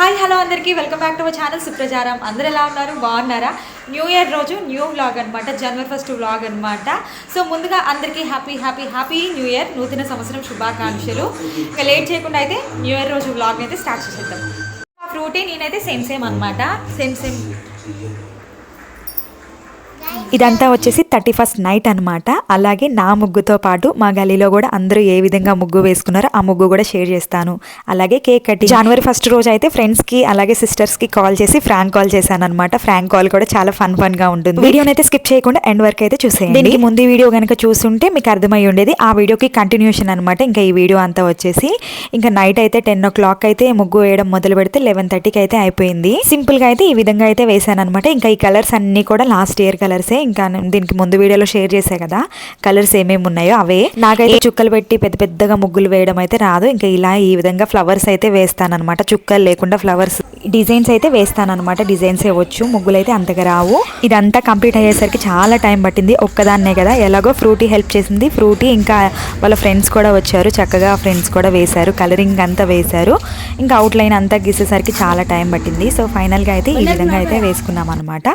Hi hello అందరికీ. Welcome back to our channel సుప్రజారం అందరు ఎలా ఉన్నారు? బాగున్నారా? న్యూ ఇయర్ రోజు న్యూ వ్లాగ్ అనమాట జనవరి ఫస్ట్ వ్లాగ్ అనమాట సో ముందుగా అందరికీ happy happy happy new year నూతన సంవత్సరం శుభాకాంక్షలు. ఇంకా లేట్ చేయకుండా అయితే న్యూ ఇయర్ రోజు వ్లాగ్ అయితే స్టార్ట్ చేసేద్దాం. ఫ్రూటీ నేనైతే సేమ్ సేమ్ అనమాట సేమ్ సేమ్ ఇదంతా వచ్చేసి థర్టీ ఫస్ట్ నైట్ అనమాట అలాగే నా ముగ్గుతో పాటు మా గలీలో కూడా అందరూ ఏ విధంగా ముగ్గు వేసుకున్నారో ఆ ముగ్గు కూడా షేర్ చేస్తాను. అలాగే కేక్ కట్టి జనవరి ఫస్ట్ రోజు అయితే ఫ్రెండ్స్కి అలాగే సిస్టర్స్కి కాల్ చేసి ఫ్రాంక్ కాల్ చేశాను అనమాట ఫ్రాంక్ కాల్ కూడా చాలా ఫన్ ఫన్గా ఉంటుంది. వీడియోని అయితే స్కిప్ చేయకుండా ఎండ్ వరకు అయితే చూసేయండి. దీనికి ముందు వీడియో కనుక చూస్తుంటే మీకు అర్థమై ఉండేది ఆ వీడియోకి కంటిన్యూషన్ అనమాట ఇంకా ఈ వీడియో అంతా వచ్చేసి ఇంకా నైట్ అయితే టెన్ ఓ క్లాక్ అయితే ముగ్గు వేయడం మొదలు పెడితే లెవెన్ థర్టీకి అయితే అయిపోయింది. సింపుల్గా అయితే ఈ విధంగా అయితే వేసాను అనమాట ఇంకా ఈ కలర్స్ అన్ని కూడా లాస్ట్ ఇయర్ కలర్సే ఇంకా నేను దీనికి ముందు వీడియోలో షేర్ చేసా కదా. కలర్స్ ఏమేమి ఉన్నాయో అవే. నాకైతే చుక్కలు పెట్టి పెద్ద పెద్దగా ముగ్గులు వేయడం అయితే రాదు. ఇంకా ఇలా ఈ విధంగా ఫ్లవర్స్ అయితే వేస్తాను అనమాట చుక్కలు లేకుండా ఫ్లవర్స్ డిజైన్స్ అయితే వేస్తాను అనమాట డిజైన్స్ వచ్చు ముగ్గులు అయితే అంతగా రావు. ఇదంతా కంప్లీట్ అయ్యేసరికి చాలా టైం పట్టింది. ఒక్కదాన్నే కదా. ఎలాగో ఫ్రూటీ హెల్ప్ చేసింది. ఫ్రూటీ ఇంకా వాళ్ళ ఫ్రెండ్స్ కూడా వచ్చారు. చక్కగా ఫ్రెండ్స్ కూడా వేశారు. కలరింగ్ అంతా వేశారు. ఇంకా అవుట్లైన్ అంతా గీసేసరికి చాలా టైం పట్టింది. సో ఫైనల్గా అయితే ఈ విధంగా అయితే వేసుకున్నాం అనమాట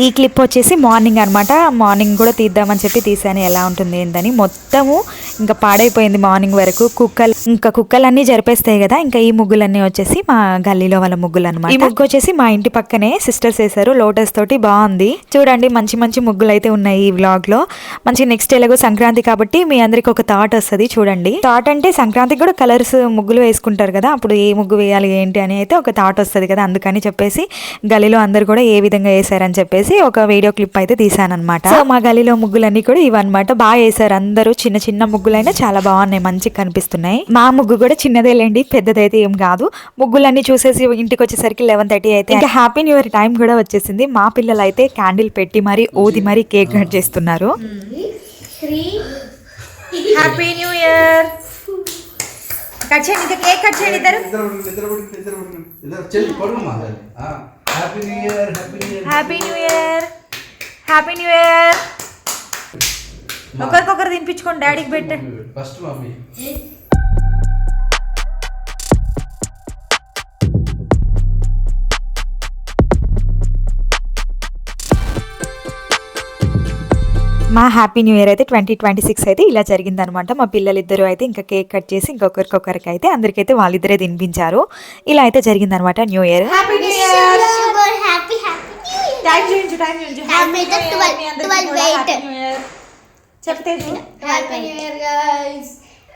ఈ క్లిప్ వచ్చేసి మార్నింగ్ అనమాట మార్నింగ్ కూడా తీద్దామని చెప్పి తీసాను ఎలా ఉంటుంది ఏందని మొత్తము ఇంకా పాడైపోయింది మార్నింగ్ వరకు. కుక్కలు ఇంకా కుక్కలన్నీ జరిపేస్తాయి కదా ఇంకా ఈ ముగ్గులన్నీ వచ్చేసి మా గల్లీలో వాళ్ళ ముగ్గులు అనమాట ఈ ముగ్గు వచ్చేసి మా ఇంటి పక్కనే సిస్టర్స్ వేసారు లోటస్ తోటి బాగుంది. చూడండి మంచి మంచి ముగ్గులు అయితే ఉన్నాయి ఈ వ్లాగ్లో మంచి నెక్స్ట్ ఎలాగో సంక్రాంతి కాబట్టి మీ అందరికి ఒక థాట్ వస్తుంది చూడండి. థాట్ అంటే సంక్రాంతికి కూడా కలర్స్ ముగ్గులు వేసుకుంటారు కదా అప్పుడు ఏ ముగ్గు వేయాలి ఏంటి అని అయితే ఒక థాట్ వస్తుంది కదా అందుకని చెప్పేసి గలీలో అందరు కూడా ఏ విధంగా వేసారని చెప్పేసి ఒక వీడియో క్లిప్ అయితే తీసానమాట సో మా గలీలో ముగ్గులన్నీ కూడా ఇవన్నమాట. బాగా వేసారు అందరూ చిన్న చిన్న ముగ్గులైనా చాలా బాగున్నాయి మంచిగా కనిపిస్తున్నాయి. మా ముగ్గు కూడా చిన్నదేలేండి పెద్దదైతే ఏం కాదు. ముగ్గులన్నీ చూసేసి ఇంటికి వచ్చేసరికి లెవెన్ థర్టీ అయితే ఇంకా హ్యాపీ న్యూ ఇయర్ టైం కూడా వచ్చేసింది. మా పిల్లలు అయితే క్యాండిల్ పెట్టి మరి ఊది మరి కేక్ కట్ చేస్తున్నారు. Happy new year. కట్ చేయండి ఇంకా కేక్ కట్ చేయండి ఇద్దరు. Happy new year happy new year. Happy new year. Happy new year. ఒకరికొకరు తినిపించుకోండి డాడీకి పెట్టే. First mummy. మా హ్యాపీ న్యూ ఇయర్ అయితే ట్వంటీ ట్వంటీ సిక్స్ అయితే ఇలా జరిగిందనమాట. మా పిల్లలిద్దరూ అయితే ఇంకా కేక్ కట్ చేసి ఇంకొకరికొకరికి అయితే అందరికైతే వాళ్ళిద్దరే తినిపించారు. ఇలా అయితే జరిగిందనమాట న్యూ ఇయర్ హ్యాపీ చెప్తే Happy New Year, guys.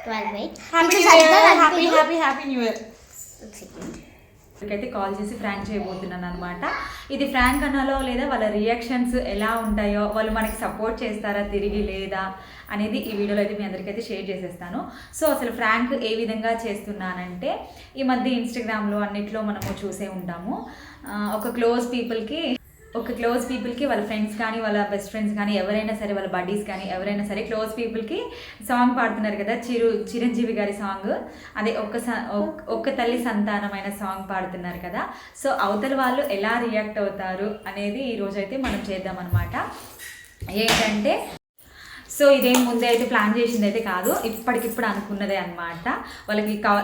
12 wait. Happy new year చక్కగా happy. Happy happy new year One second. అయితే కాల్ చేసి ఫ్రాంక్ చేయబోతున్నాను అనమాట ఇది ఫ్రాంక్ అనాలో లేదా వాళ్ళ రియాక్షన్స్ ఎలా ఉంటాయో వాళ్ళు మనకి సపోర్ట్ చేస్తారా తిరిగి లేదా అనేది ఈ వీడియోలో అయితే మీ అందరికైతే షేర్ చేసేస్తాను సో అసలు ఫ్రాంక్ ఏ విధంగా చేస్తున్నానంటే ఈ మధ్య ఇన్స్టాగ్రామ్లో అన్నిట్లో మనము చూసే ఉంటాము ఒక క్లోజ్ పీపుల్కి ఒక క్లోజ్ పీపుల్కి వాళ్ళ ఫ్రెండ్స్ కానీ వాళ్ళ బెస్ట్ ఫ్రెండ్స్ కానీ ఎవరైనా సరే వాళ్ళ బడ్డీస్ కానీ ఎవరైనా సరే క్లోజ్ పీపుల్కి సాంగ్ పాడుతున్నారు కదా చిరు చిరంజీవి గారి సాంగ్. అదే ఒక్క ఒక్క తల్లి సంతానమైన సాంగ్ పాడుతున్నారు కదా. సో అవతల వాళ్ళు ఎలా రియాక్ట్ అవుతారు అనేది ఈరోజైతే మనం చేద్దామన్నమాట. ఏంటంటే సో ఇదేం ముందే అయితే ప్లాన్ చేసింది అయితే కాదు ఇప్పటికిప్పుడు అనుకున్నదే అనమాట వాళ్ళకి కావ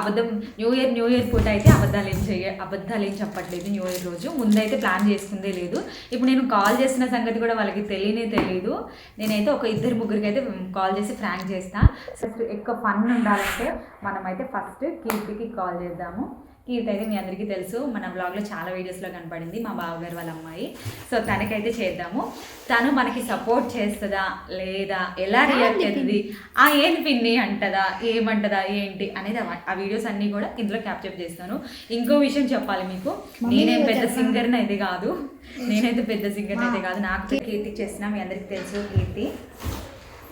అబద్ధం న్యూ ఇయర్ న్యూ ఇయర్ పూట అయితే అబద్ధాలు ఏం చేయ అబద్ధాలు ఏం చెప్పట్లేదు న్యూ ఇయర్ రోజు. ముందైతే ప్లాన్ చేసుకుందే లేదు. ఇప్పుడు నేను కాల్ చేసిన సంగతి కూడా వాళ్ళకి తెలియనే తెలియదు నేనైతే ఒక ఇద్దరు ముగ్గురికి అయితే కాల్ చేసి ఫ్రాంక్ చేస్తా. ఫస్ట్ ఎక్కువ ఫన్ ఉండాలంటే మనమైతే ఫస్ట్ కీర్తికి కాల్ చేద్దాము. కీర్తి అయితే మీ అందరికీ తెలుసు. మన బ్లాగ్లో చాలా వీడియోస్లో కనపడింది మా బావగారు వాళ్ళ అమ్మాయి. సో తనకైతే చేద్దాము. తను మనకి సపోర్ట్ చేస్తుందా లేదా ఎలా రియాక్ట్ అవుతుంది ఆ ఏంది పిన్ని అంటదా ఏమంటదా ఏంటి అనేది ఆ- వీడియోస్ అన్నీ కూడా ఇందులో క్యాప్చర్ చేస్తాను. ఇంకో విషయం చెప్పాలి మీకు. నేనేం పెద్ద సింగర్ని అయితే కాదు. నేనైతే పెద్ద సింగర్ని అయితే కాదు. నాకు కీర్తికి చేసిన మీ అందరికీ తెలుసు కీర్తి.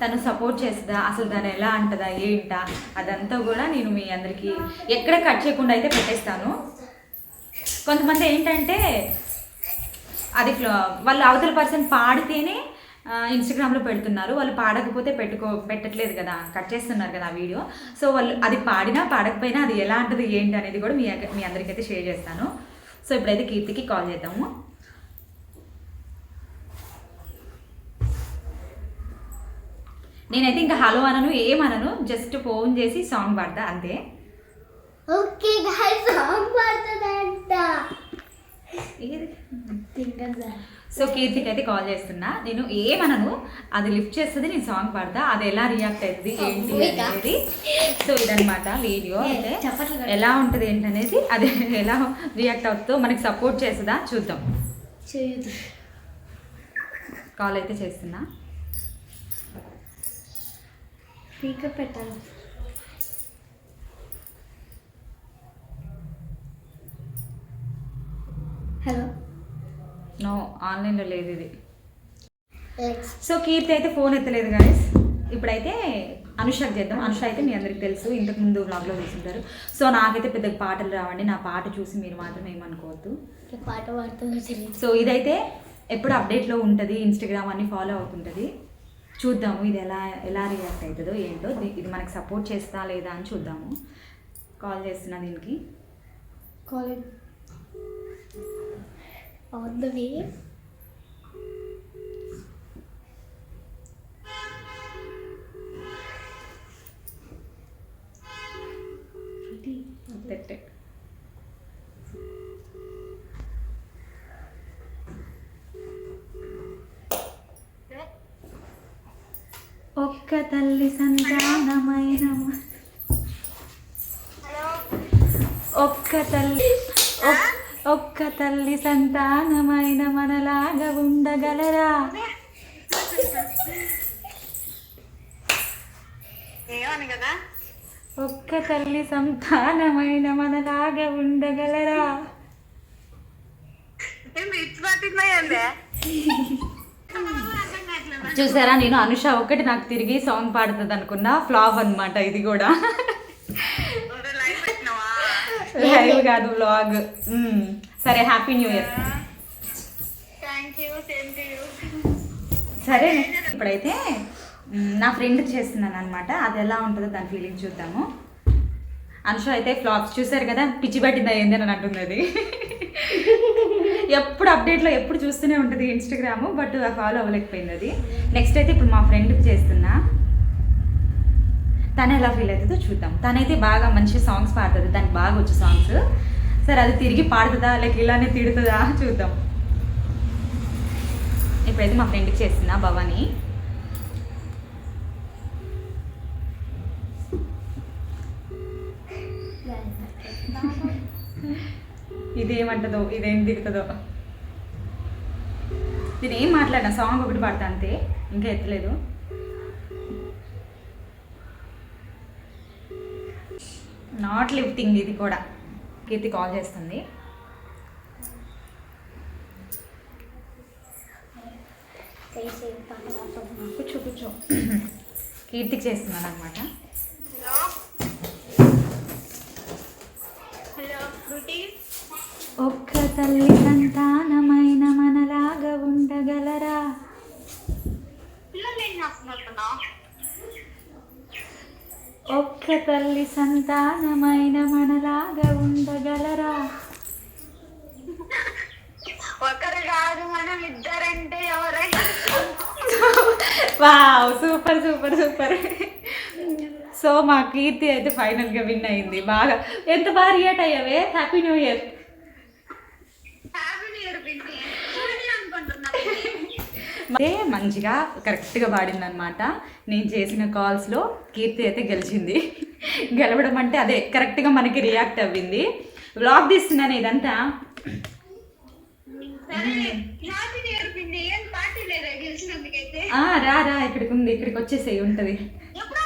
తను సపోర్ట్ చేస్తుందా? అసలు దాన్ని ఎలా అంటదా? ఏంటా? అదంతా కూడా నేను మీ అందరికీ ఎక్కడ కట్ చేయకుండా అయితే పెట్టేస్తాను. కొంతమంది ఏంటంటే అది వాళ్ళు అవతల పర్సన్ పాడితేనే ఇన్స్టాగ్రామ్లో పెడుతున్నారు. వాళ్ళు పాడకపోతే పెట్టుకో పెట్టట్లేదు కదా. కట్ చేస్తున్నారు కదా ఆ వీడియో సో వాళ్ళు అది పాడినా పాడకపోయినా అది ఎలా ఉంటుంది ఏంటి అనేది కూడా మీ మీ అందరికైతే షేర్ చేస్తాను. సో ఇప్పుడైతే కీర్తికి కాల్ చేద్దాము. నేనైతే ఇంకా హలో అనను ఏమనను జస్ట్ ఫోన్ చేసి సాంగ్ పాడతా అంతే. ఓకే గాయస్ సాంగ్ పాడుతుందంట సో కీర్తికి అయితే కాల్ చేస్తున్నా. నేను ఏమనను అది లిఫ్ట్ చేస్తుంది నేను సాంగ్ పాడతా అది ఎలా రియాక్ట్ అవుతుంది ఏంటి? అనేది. సో ఇదనమాట వీడియో అయితే. ఎలా ఉంటుంది ఏంటనేది అది ఎలా రియాక్ట్ అవుతుందో మనకి సపోర్ట్ చేస్తుందా చూద్దాం. కాల్ అయితే చేస్తున్నా. స్పీకర్ పెట్టాలి. హలో. నో ఆన్లైన్లో లేదు ఇది. సో కీర్తి అయితే ఫోన్ ఎత్తలేదు గాయస్ ఇప్పుడైతే అనుషకు చేద్దాం. అనుష అయితే మీ అందరికి తెలుసు. ఇంతకు ముందు వ్లాగ్లో చూసుంటారు. సో నాకైతే పెద్ద పాటలు రావండి. నా పాట చూసి మీరు మాత్రం ఏమనుకోవద్దు. పాట పాడుతుందో సో ఇదైతే ఎప్పుడు అప్డేట్లో ఉంటుంది. ఇన్స్టాగ్రామ్ అన్ని ఫాలో అవుతుంటుంది. చూద్దాము ఇది ఎలా ఎలా రియాక్ట్ అవుతుందో ఏంటో. ఇది మనకు సపోర్ట్ చేస్తా లేదా అని చూద్దాము. కాల్ చేస్తున్నా దీనికి. కాలేజ్ ఆన్ ద వే పెట్టే ఒక్క తల్లి సంతానమైన ఒక్క తల్లి ఒక్- ఒక్క తల్లి సంతానమైన మనలాగా ఉండగలరా? ఒక్క తల్లి సంతానమైన మనలాగా ఉండగలరా? చూసారా నేను అనుష ఒక్కటి నాకు తిరిగి సాంగ్ పాడుతుంది అనుకున్నా. ఫ్లాప్ అన్నమాట ఇది కూడా. లైవ్ కాదు వ్లాగ్ సరే హ్యాపీ న్యూ ఇయర్ సరే ఇప్పుడైతే నా ఫ్రెండ్కి చేస్తున్నాను అనమాట అది ఎలా ఉంటుందో దాని ఫీలింగ్ చూద్దాము. అనుష అయితే ఫ్లాప్స్ చూసారు కదా పిచ్చి పట్టిందా ఏంది అని అంటుంది అది. ఎప్పుడు అప్డేట్లో ఎప్పుడు చూస్తూనే ఉంటుంది ఇన్స్టాగ్రామ్ బట్ ఫాలో అవ్వలేకపోయింది అది. నెక్స్ట్ అయితే ఇప్పుడు మా ఫ్రెండ్కి చేస్తున్నా. తను ఎలా ఫీల్ అవుతుందో చూద్దాం. తనైతే బాగా మంచి సాంగ్స్ పాడుతుంది. దానికి బాగా వచ్చే సాంగ్స్ సరే అది తిరిగి పాడుతుందా? లేక ఇలానే తిడుతుందా? చూద్దాం. ఇప్పుడైతే మా ఫ్రెండ్కి చేస్తున్నా భవాని. ఇదేమంటదో ఇదేం తిడుతుందో నేను ఏం మాట్లాడినా సాంగ్ ఒకటి పాడతా అంతే ఇంకా ఎత్తలేదు. నాట్ లిఫ్టింగ్ ఇది కూడా. కీర్తి కాల్ చేస్తుంది. కూర్చో కూర్చో. కీర్తికి చేస్తున్నాను అనమాట ఒక్క తల్లి సంతానమైన మనలాగా ఉండగలరా? ఒక్క తల్లి సంతానమైన మనలాగా ఉండగలరా? ఒకరు కాదు మనం ఇద్దరంటే ఎవరైనా wow super super super. So మా కీర్తి అయితే ఫైనల్గా విన్ అయింది. బాగా. ఎంత బాగా react అయ్యావే? Happy new year happy year పిన్ని చూడండి అనుకుంటున్నా అదే మంచిగా కరెక్ట్గా పాడింది అనమాట నేను చేసిన కాల్స్లో కీర్తి అయితే గెలిచింది. గెలవడం అంటే అదే కరెక్ట్గా మనకి రియాక్ట్ అవ్వింది. వ్లాగ్ తీస్తున్నాను ఇదంతా. రా రా ఇక్కడికి ఉంది ఇక్కడికి వచ్చేసేయి ఉంటుంది.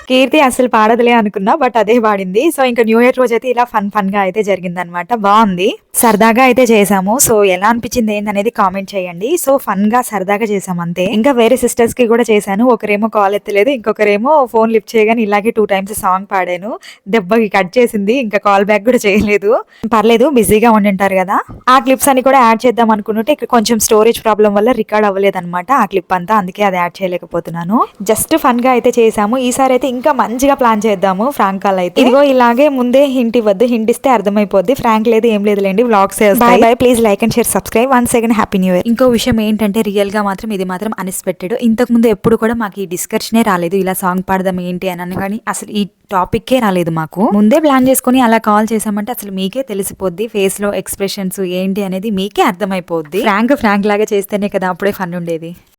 కీర్తి అసలు పాడదులే అనుకున్నా బట్ అదే పాడింది. సో ఇంకా న్యూ ఇయర్ రోజు అయితే ఇలా ఫన్ ఫన్గా అయితే జరిగిందనమాట బాగుంది. సరదాగా అయితే చేసాము సో ఎలా అనిపించింది ఏందనేది కామెంట్ చేయండి. సో ఫన్గా సరదాగా చేసాం అంతే. ఇంకా వేరే సిస్టర్స్కి కూడా చేశాను. ఒకరేమో కాల్ ఎత్తలేదు ఇంకొకరేమో ఫోన్ లిఫ్ట్ చేయగానే ఇలాగే టూ టైమ్స్ సాంగ్ పాడాను. దెబ్బకి కట్ చేసింది ఇంకా కాల్ బ్యాక్ కూడా చేయలేదు. పర్లేదు బిజీగా ఉండింటారు కదా. ఆ క్లిప్స్ అని కూడా యాడ్ చేద్దాం అనుకుంటే ఇక్కడ కొంచెం స్టోరేజ్ ప్రాబ్లం వల్ల రికార్డ్ అవ్వలేదు అనమాట ఆ క్లిప్ అంతా. అందుకే అది యాడ్ చేయలేకపోతున్నాను. జస్ట్ ఫన్గా అయితే చేసాము ఈసారి అయితే ఇంకా మంచిగా ప్లాన్ చేద్దాము ఫ్రాంక్ కాల్ అయితే. ఇదిగో ఇలాగే ముందే హింట్ ఇవ్వద్దు. హింట్ ఇస్తే అర్థమైపోద్ది. ఫ్రాంక్ లేదు ఏం లేదులేండి. Daily vlogs bye bye please like and share subscribe one second happy new year ఇంకో విషయం ఏంటంటే రియల్గా మాత్రం ఇది మాత్రం అన్ఎక్స్పెక్టెడ్ ఇంతకు ముందు ఎప్పుడు కూడా మాకు ఈ డిస్కషనే రాలేదు. ఇలా సాంగ్ పాడదాం ఏంటి అని అని కానీ అసలు ఈ టాపిక్కే రాలేదు మాకు. ముందే ప్లాన్ చేసుకొని అలా కాల్ చేసామంటే అసలు మీకే తెలిసిపోద్ది. ఫేస్లో ఎక్స్ప్రెషన్స్ ఏంటి అనేది మీకే అర్థమైపోద్ది. ఫ్రాంక్ ఫ్రాంక్ లాగా చేస్తేనే కదా అప్పుడే ఫన్ ఉండేది.